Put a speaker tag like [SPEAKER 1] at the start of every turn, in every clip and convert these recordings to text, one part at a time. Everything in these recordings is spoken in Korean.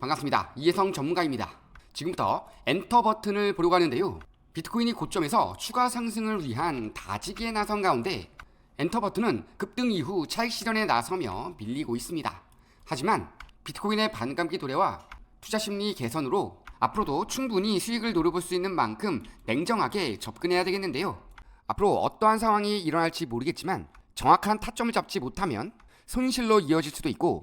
[SPEAKER 1] 반갑습니다. 이혜성 전문가입니다. 지금부터 엔터 버튼을 보려고 하는데요. 비트코인이 고점에서 추가 상승을 위한 다지기에 나선 가운데 엔터 버튼은 급등 이후 차익 실현에 나서며 밀리고 있습니다. 하지만 비트코인의 반감기 도래와 투자 심리 개선으로 앞으로도 충분히 수익을 노려볼 수 있는 만큼 냉정하게 접근해야 되겠는데요. 앞으로 어떠한 상황이 일어날지 모르겠지만 정확한 타점을 잡지 못하면 손실로 이어질 수도 있고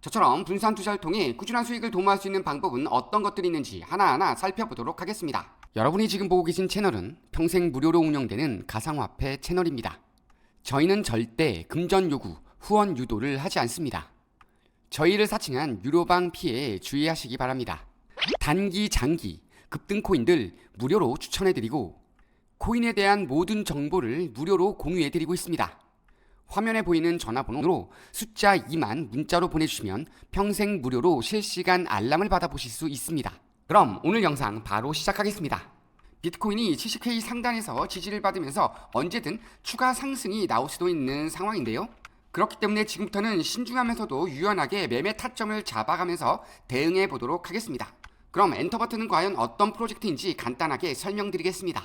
[SPEAKER 1] 저처럼 분산 투자를 통해 꾸준한 수익을 도모할 수 있는 방법은 어떤 것들이 있는지 하나하나 살펴보도록 하겠습니다. 여러분이 지금 보고 계신 채널은 평생 무료로 운영되는 가상화폐 채널입니다. 저희는 절대 금전 요구, 후원 유도를 하지 않습니다. 저희를 사칭한 유료방 피해 주의하시기 바랍니다. 단기, 장기, 급등 코인들 무료로 추천해드리고 코인에 대한 모든 정보를 무료로 공유해드리고 있습니다. 화면에 보이는 전화번호로 숫자 2만 문자로 보내주시면 평생 무료로 실시간 알람을 받아보실 수 있습니다. 그럼 오늘 영상 바로 시작하겠습니다. 비트코인이 70K 상단에서 지지를 받으면서 언제든 추가 상승이 나올 수도 있는 상황인데요. 그렇기 때문에 지금부터는 신중하면서도 유연하게 매매 타점을 잡아가면서 대응해 보도록 하겠습니다. 그럼 엔터 버튼은 과연 어떤 프로젝트인지 간단하게 설명드리겠습니다.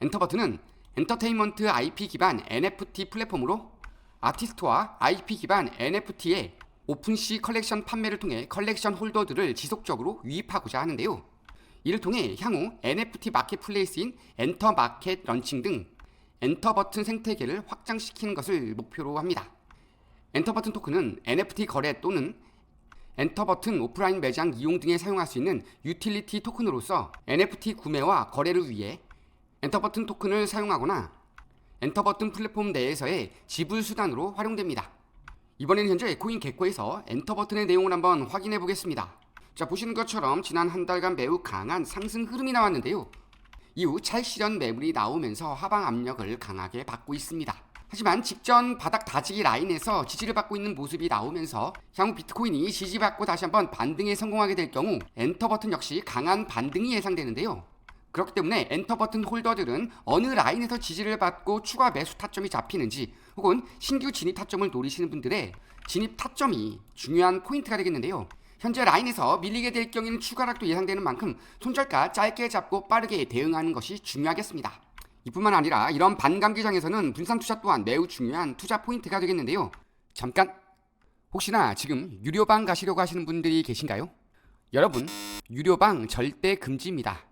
[SPEAKER 1] 엔터 버튼은 엔터테인먼트 IP 기반 NFT 플랫폼으로 아티스트와 IP 기반 NFT의 오픈시 컬렉션 판매를 통해 컬렉션 홀더들을 지속적으로 유입하고자 하는데요. 이를 통해 향후 NFT 마켓플레이스인 엔터 마켓 런칭 등 엔터 버튼 생태계를 확장시키는 것을 목표로 합니다. 엔터 버튼 토큰은 NFT 거래 또는 엔터 버튼 오프라인 매장 이용 등에 사용할 수 있는 유틸리티 토큰으로서 NFT 구매와 거래를 위해 엔터 버튼 토큰을 사용하거나 엔터 버튼 플랫폼 내에서의 지불 수단으로 활용됩니다. 이번에는 현재 코인 개코에서 엔터 버튼의 내용을 한번 확인해 보겠습니다. 자 보시는 것처럼 지난 한 달간 매우 강한 상승 흐름이 나왔는데요. 이후 차익 실현 매물이 나오면서 하방 압력을 강하게 받고 있습니다. 하지만 직전 바닥 다지기 라인에서 지지를 받고 있는 모습이 나오면서 향후 비트코인이 지지받고 다시 한번 반등에 성공하게 될 경우 엔터 버튼 역시 강한 반등이 예상되는데요. 그렇기 때문에 엔터 버튼 홀더들은 어느 라인에서 지지를 받고 추가 매수 타점이 잡히는지 혹은 신규 진입 타점을 노리시는 분들의 진입 타점이 중요한 포인트가 되겠는데요. 현재 라인에서 밀리게 될 경우에는 추가 락도 예상되는 만큼 손절가 짧게 잡고 빠르게 대응하는 것이 중요하겠습니다. 이뿐만 아니라 이런 반감기장에서는 분산 투자 또한 매우 중요한 투자 포인트가 되겠는데요. 잠깐 혹시나 지금 유료방 가시려고 하시는 분들이 계신가요? 여러분 유료방 절대 금지입니다.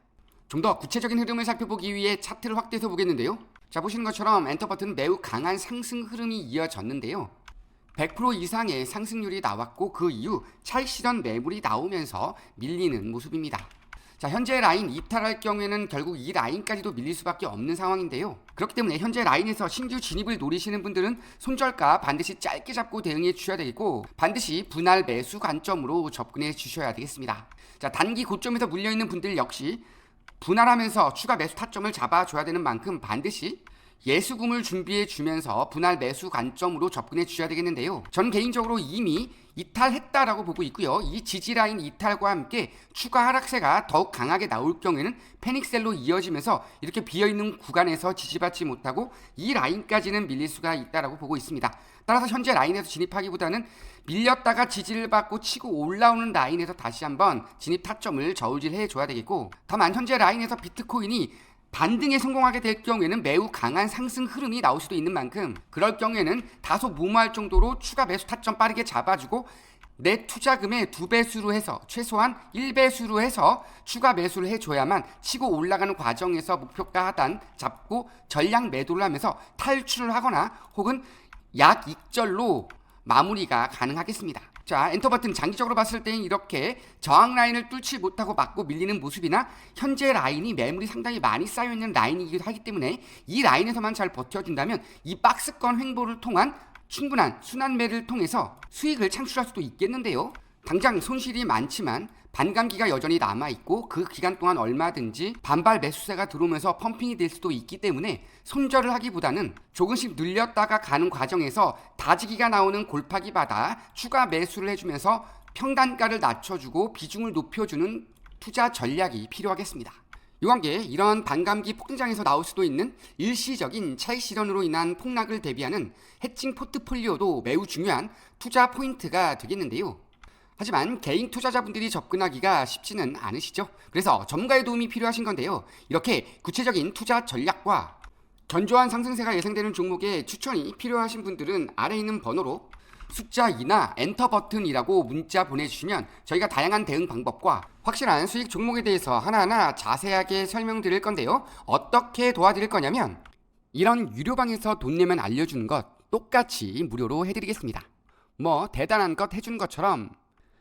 [SPEAKER 1] 좀 더 구체적인 흐름을 살펴보기 위해 차트를 확대해서 보겠는데요. 자, 보시는 것처럼 엔터 버튼 매우 강한 상승 흐름이 이어졌는데요. 100% 이상의 상승률이 나왔고 그 이후 실현 매물이 나오면서 밀리는 모습입니다. 자, 현재 라인 이탈할 경우에는 결국 이 라인까지도 밀릴 수밖에 없는 상황인데요. 그렇기 때문에 현재 라인에서 신규 진입을 노리시는 분들은 손절가 반드시 짧게 잡고 대응해 주셔야 되고 반드시 분할 매수 관점으로 접근해 주셔야 되겠습니다. 자, 단기 고점에서 물려 있는 분들 역시 분할하면서 추가 매수 타점을 잡아줘야 되는 만큼 반드시 예수금을 준비해 주면서 분할 매수 관점으로 접근해 주셔야 되겠는데요. 저는 개인적으로 이미 이탈했다라고 보고 있고요. 이 지지라인 이탈과 함께 추가 하락세가 더욱 강하게 나올 경우에는 패닉셀로 이어지면서 이렇게 비어있는 구간에서 지지받지 못하고 이 라인까지는 밀릴 수가 있다라고 보고 있습니다. 따라서 현재 라인에서 진입하기보다는 밀렸다가 지지를 받고 치고 올라오는 라인에서 다시 한번 진입 타점을 저울질해 줘야 되겠고 다만 현재 라인에서 비트코인이 반등에 성공하게 될 경우에는 매우 강한 상승 흐름이 나올 수도 있는 만큼 그럴 경우에는 다소 무모할 정도로 추가 매수 타점 빠르게 잡아주고 내 투자금의 두 배수로 해서 최소한 1배수로 해서 추가 매수를 해줘야만 치고 올라가는 과정에서 목표가 하단 잡고 전량 매도를 하면서 탈출을 하거나 혹은 약익절로 마무리가 가능하겠습니다. 자, 엔터 버튼 장기적으로 봤을 때는 이렇게 저항 라인을 뚫지 못하고 맞고 밀리는 모습이나 현재 라인이 매물이 상당히 많이 쌓여 있는 라인이기도 하기 때문에 이 라인에서만 잘 버텨준다면 이 박스권 횡보를 통한 충분한 순환 매를 통해서 수익을 창출할 수도 있겠는데요. 당장 손실이 많지만 반감기가 여전히 남아 있고 그 기간 동안 얼마든지 반발 매수세가 들어오면서 펌핑이 될 수도 있기 때문에 손절을 하기보다는 조금씩 늘렸다가 가는 과정에서 다지기가 나오는 골파기 받아 추가 매수를 해주면서 평단가를 낮춰주고 비중을 높여주는 투자 전략이 필요하겠습니다. 이 관계 이런 반감기 폭등장에서 나올 수도 있는 일시적인 차익 실현으로 인한 폭락을 대비하는 해칭 포트폴리오도 매우 중요한 투자 포인트가 되겠는데요. 하지만 개인 투자자분들이 접근하기가 쉽지는 않으시죠. 그래서 전문가의 도움이 필요하신 건데요. 이렇게 구체적인 투자 전략과 견조한 상승세가 예상되는 종목에 추천이 필요하신 분들은 아래 있는 번호로 숫자 2나 엔터 버튼이라고 문자 보내주시면 저희가 다양한 대응 방법과 확실한 수익 종목에 대해서 하나하나 자세하게 설명드릴 건데요. 어떻게 도와드릴 거냐면 이런 유료방에서 돈 내면 알려주는 것 똑같이 무료로 해드리겠습니다. 뭐 대단한 것 해주는 것처럼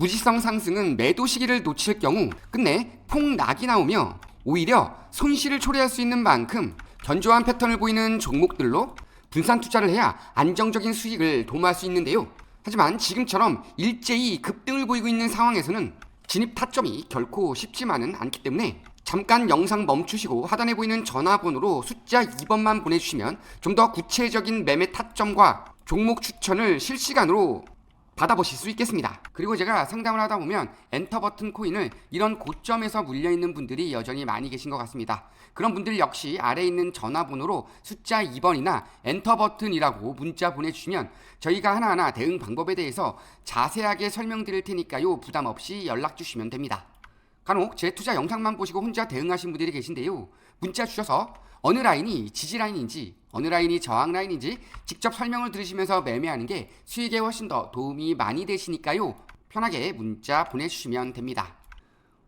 [SPEAKER 1] 무지성 상승은 매도 시기를 놓칠 경우 끝내 폭락이 나오며 오히려 손실을 초래할 수 있는 만큼 견조한 패턴을 보이는 종목들로 분산 투자를 해야 안정적인 수익을 도모할 수 있는데요. 하지만 지금처럼 일제히 급등을 보이고 있는 상황에서는 진입 타점이 결코 쉽지만은 않기 때문에 잠깐 영상 멈추시고 하단에 보이는 전화번호로 숫자 2번만 보내주시면 좀 더 구체적인 매매 타점과 종목 추천을 실시간으로 받아보실 수 있겠습니다. 그리고 제가 상담을 하다 보면 엔터 버튼 코인을 이런 고점에서 물려 있는 분들이 여전히 많이 계신 것 같습니다. 그런 분들 역시 아래 있는 전화번호로 숫자 2번이나 엔터 버튼이라고 문자 보내주시면 저희가 하나하나 대응 방법에 대해서 자세하게 설명드릴 테니까요. 부담 없이 연락 주시면 됩니다. 간혹 제 투자 영상만 보시고 혼자 대응하신 분들이 계신데요. 문자 주셔서 어느 라인이 지지 라인인지 어느 라인이 저항 라인인지 직접 설명을 들으시면서 매매하는 게 수익에 훨씬 더 도움이 많이 되시니까요. 편하게 문자 보내주시면 됩니다.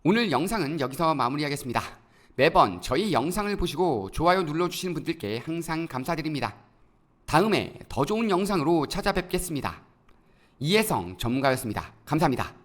[SPEAKER 1] 오늘 영상은 여기서 마무리하겠습니다. 매번 저희 영상을 보시고 좋아요 눌러주시는 분들께 항상 감사드립니다. 다음에 더 좋은 영상으로 찾아뵙겠습니다. 이혜성 전문가였습니다. 감사합니다.